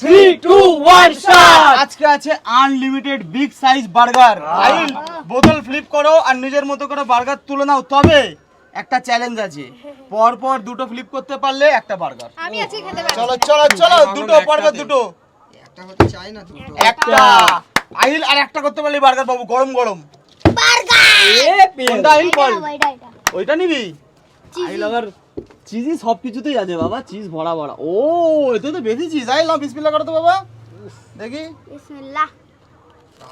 Three two one আজকে আছে unlimited big size burger আইল বোতল ফ্লিপ করো আর নিজের মতো করে বার্গার তুলে নাও। তবে একটা চ্যালেঞ্জ আছে। পর পর দুটো ফ্লিপ করতে পারলে একটা বার্গার আমি আছি খেতে পারি চলো চলো চলো দুটো পর পর দুটো। একটা হতে চাই না দুটো। একটা। আহিল আর একটা করতে পারলি বার্গার বাবু গরম গরম। কোনটা বল? ওইটা নিবি? আবার চিজই সব কিছুতেই আছে বাবা চিজ ভরা ভরা। ও এতে তো বেশি চিজ আহিল নাও বিসমিল্লাহ করো তো বাবা। দেখি। বিসমিল্লাহ।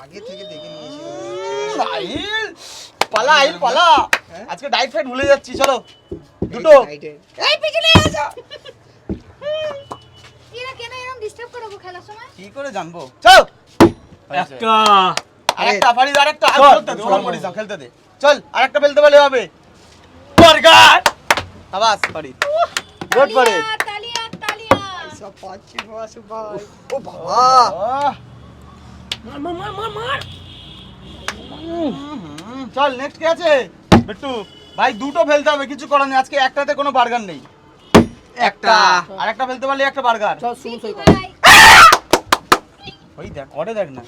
আগে থেকে দেখে নিয়েছি। আহিল পালা আহিল পালা। আজকে ডাইট ফাইট ভুলে যাচ্ছি চলো। দুটো. এই পিছনে এসো। এরা কেন এরকম ডিস্টার্ব করে গো খেলার সময়? কি করে জানব? চল। একটা। আরেকটা ফারিদ আরেকটা। আর খেলতে দে। খেলতে দে চল আরেকটা ফেলতে পারলে হবে। বার্গার আবাস ফারিদ গুড ফারিদ তালিয়া তালিয়া তালিয়া। সব পাচ্ছি বাস ভাই। ও বাবা। হুম, চল নেক্সট কে আছে? বিট্টু ভাই দুটো ফেলতে হবে কিছু করার নেই। আজকে একটাতে কোনো বার্গার নেই। একটা। আর একটা ফেলতে পারলে একটা বার্গার। ভাই। ওই দেখ করে দেখ না।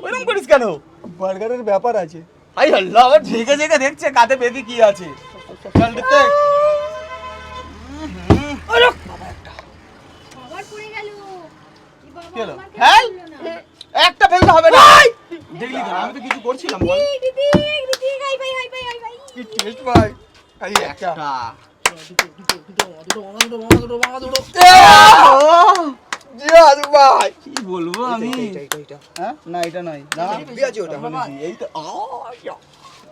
ওইরকম করিস কেন? বার্গারের ব্যাপার আছে। আই আল্লাহ আবার ঝেঁকে ঝেঁকে দেখছে কাতে বেদি কি আছে। চল দেখতে। আবার পড়ে গেল। কি বাবা কি হলো? আমার হ্যাঁ? একটা ফেলতে হবে না। দেখলি তো আমি তো কিছু করছিলাম বল। দিদি দিদি হাই ভাই হাই ভাই হাই ভাই। কি টেস্ট ভাই? এই একটা। কি বলব আমি? এইটা এইটা এইটা। হ্যাঁ? না এটা নয়। দাঁড়া হেভি আছে ওটা বলেছি, এই তো আ, ইয়া,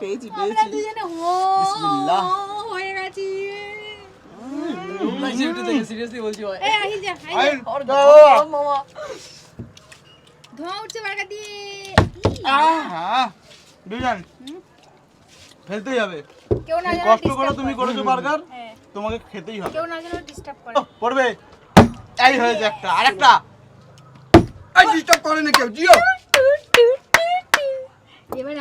পেয়েছি পেয়েছি দুজনে ও বিসমিল্লাহ। গেছি সিরিয়াসলি বলছি ভাই এই আহিল যা আহিল আইন, যা। দাও। ধোঁয়া উঠছে বার্গার দিয়ে। আহ, দুজন ফেলতেই হবে। কেউ না কষ্ট করে তুমি করেছ বার্গার হ্যাঁ। তোমাকে খেতেই হবে। কেউ না যেন ডিস্টার্ব করে। পড়বে। এই হয়েছে একটা আরেকটা। এই ডিস্টার্ব করে না কেউ জিও এবারে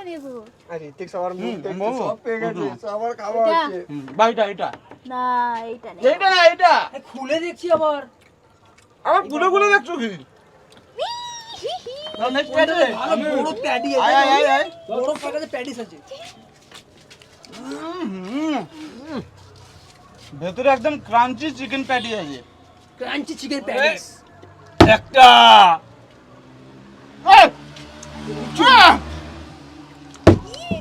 আমি কোনটা নেব আরে ঋতিক সবার মুখ হুম, দেখতে মোমো। সব পেয়ে গেছে হুম। সবার খাওয়া এটা? হচ্ছে হুম, বাড়িটা এটা না এইটা নেব এইটা না এটা খুলে দেখছি আবার আমার পুরো গুলো দেখছ কি নেক্সট আছে বড় প্যাডি আয় আয় আয় আয় বড় প্যাকেটে প্যাডিস আছে হুম, হুম। ভেতরে একদম ক্রাঞ্চি চিকেন প্যাটি আছে ক্রাঞ্চি চিকেন প্যাডিস একটা এই! আহ!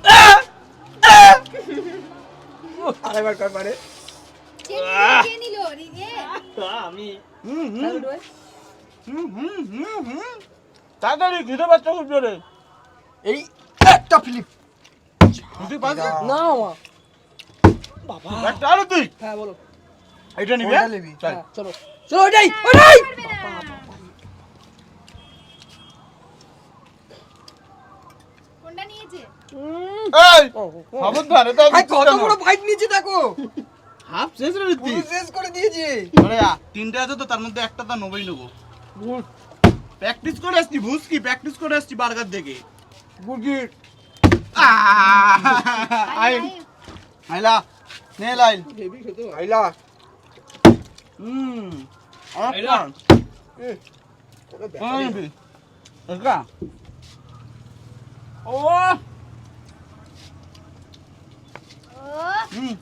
আহ! আহ! আরেকবার কর পারে। আমি। হুম, হুম, হুম, হুম, হুম। তাড়াতাড়ি খিদে পাচ্ছে খুব জোরে। এই একটা ফ্লিপ। খিদে পাচ্ছে না মা বাবা। একটা আরও তুই। হ্যাঁ বলো। এটা নিবি হ্যাঁ? নিবি? হ্যাঁ, চলো। চলো কোনটা নিয়েছে? এই খবরদার এটা ভাই কত বড় ফাইট নিয়েছে দেখো? হাফ শেষ রে পুরো তুই শেষ করে দিয়েছে। আরে আ, তিনটে আছে তো তার মধ্যে একটা তো নেবই নেব। প্র্যাকটিস করে আসছি বুঝ কি প্র্যাকটিস করে আসছি বার্গার দেখে। গুগি আইন আইলা নে লাইল। হেভি খেতে আইলা হুম আইলা। কোনো কোন ব্যাপারই না। নিবি এটা ও ও হুম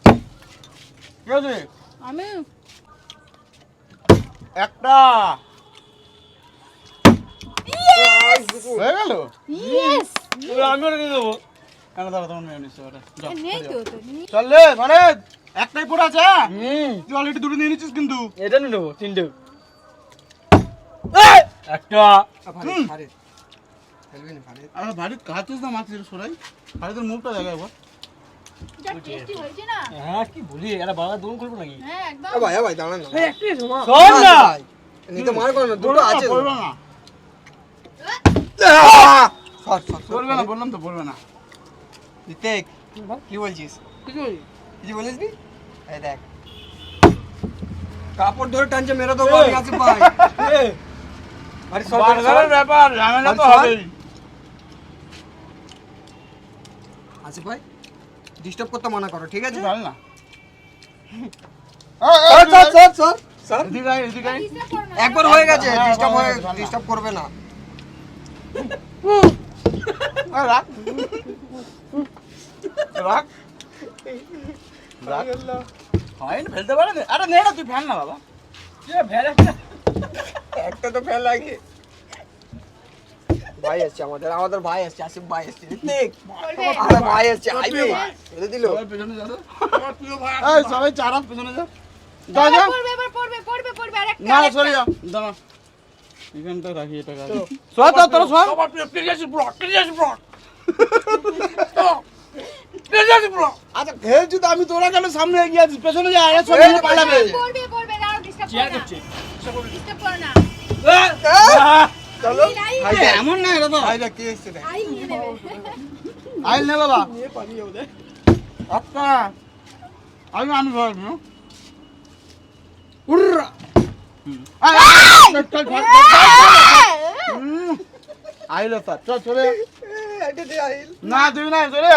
কি আছে? আমি একটা। হয়ে গেল? ইয়েস আমি ওটা নিয়ে দেবো কেন দাঁড়া তোমার মেয়ে নিচ্ছে ওটা? যাও, নেই চলে রে মানে একটাই পড়ে আছে হ্যাঁ? হুম। তুই অলরেডি দুটো নিয়ে নিচ্ছিস কিন্তু। এটা নিয়ে নেব তিনটে। একটা। না, ফারিদ। ভারী। কাছিস না মাছ সরাই ভারতের মুখটা দেখা একবার। হ্যাঁ কি বলি এটা বাবা দোকান করব নাকি? হ্যাঁ একদম। ভাই, ভাই, দাঁড়ান না। একটু এসো শোন না, না নিতে মার করো না, দুটো আছে। তো। না। সর, সর, সর। বলবে না বললাম তো বলবে না। ঋতিক, কি বলছিস? কিছু বলি কিছু বলিস নি এই দেখ। কাপড় ধরে টানছে মেরে দেবো আমি ভাই। আরে সর। ব্যাপার ঝামেলা তো হবেই। আসি ভাই ডিস্টার্ব করতে মানা করো ঠিক আছে না। স্যার এদিকে এদিকে। একবার হয়ে গেছে হ্যাঁ, ডিস্টার্ব হ্যাঁ, হয়ে হ্যাঁ, ডিস্টার্ব করবে না রাখ। রাখ। রাখ। হয় না, ফেলতে পারে না? আরে নে না তুই ফেল না বাবা একটা তো ফেল লাগে ভাই আসছে আমাদের আমাদের ভাই আসছে আসিফ ভাই আসছে। ঋত্বিক করবে। আমাদের ভাই আসছে আইবে ফেলে দিল। সবাই পেছনে যা এই, সবাই চার হাত পেছনে যা। যা যা এবার পড়বে, এবার পড়বে, পড়বে, পড়বে, আরেকটা, না আরেকটা। সরে দাঁড়া। এখানটা রাখি এটা রাখি। সর তো তোরা সর। আচ্ছা খেলছি তো আমি তোরা কেন সামনে এগিয়ে আছিস? পেছনে যা আরে সরে পালাবে। পড়বে, পড়বে, দাঁড়াও, disturb করো না। Disturb করো না। চলো। আইল, আইল, এমন না এটা তো ভাইটা কে এসছে দেখ। আইল নিয়ে। আইল নে বাবা। আচ্ছা আমি আমি হ্যাঁ? উর্রা আয়, আয়, আয়, চল, চল, চল, চল, চল। হুম। আইলো স্যার চল চলে আইল। না তুই না চলে